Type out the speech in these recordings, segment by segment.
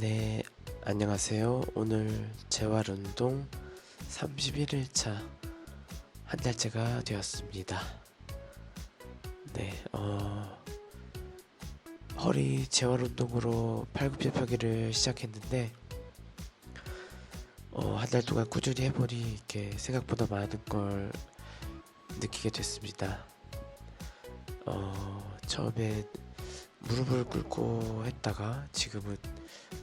네, 안녕하세요. 오늘 재활 운동 31일차 한 달째가 되었습니다. 네, 어, 허리 재활 운동으로 팔굽혀펴기를 시작했는데, 어, 한 달 동안 꾸준히 해보니 이렇게 생각보다 많은 걸 느끼게 됐습니다. 어, 처음엔 무릎을 꿇고 했다가 지금은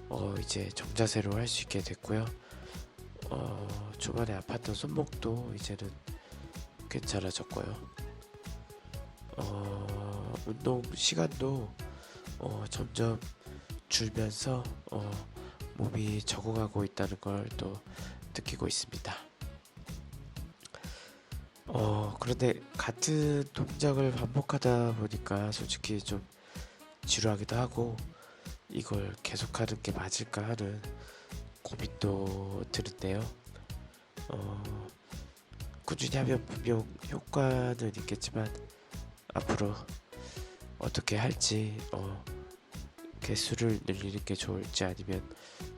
어, 이제 정자세로 할 수 있게 됐고요. 어, 초반에 아팠던 손목도 이제는 괜찮아졌고요. 어, 운동 시간도 어, 점점 줄면서 어, 몸이 적응하고 있다는 걸 또 느끼고 있습니다. 어, 그런데 같은 동작을 반복하다 보니까 솔직히 좀 지루하기도 하고 이걸 계속 하는 게 맞을까 하는 고민도 드는데요. 어, 꾸준히 하면 분명 효과는 있겠지만 앞으로 어떻게 할지 어, 개수를 늘리는 게 좋을지 아니면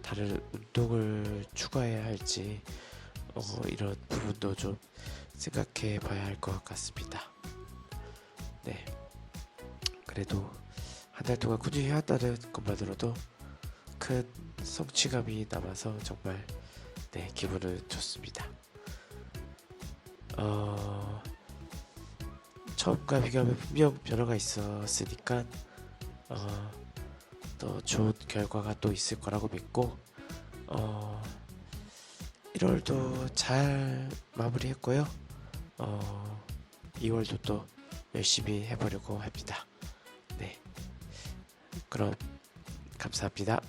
다른 운동을 추가해야 할지 어, 이런 부분도 좀 생각해 봐야 할 것 같습니다. 네. 그래도 한 달 동안 꾸준히 해왔다는 것만으로도 큰 성취감이 남아서 정말 네 기분은 좋습니다. 어, 처음과 비교하면 분명 변화가 있었으니까 어, 더 좋은 결과가 또 있을 거라고 믿고 어, 1월도 잘 마무리했고요. 어, 2월도 또 열심히 해보려고 합니다. 네. 그럼 감사합니다.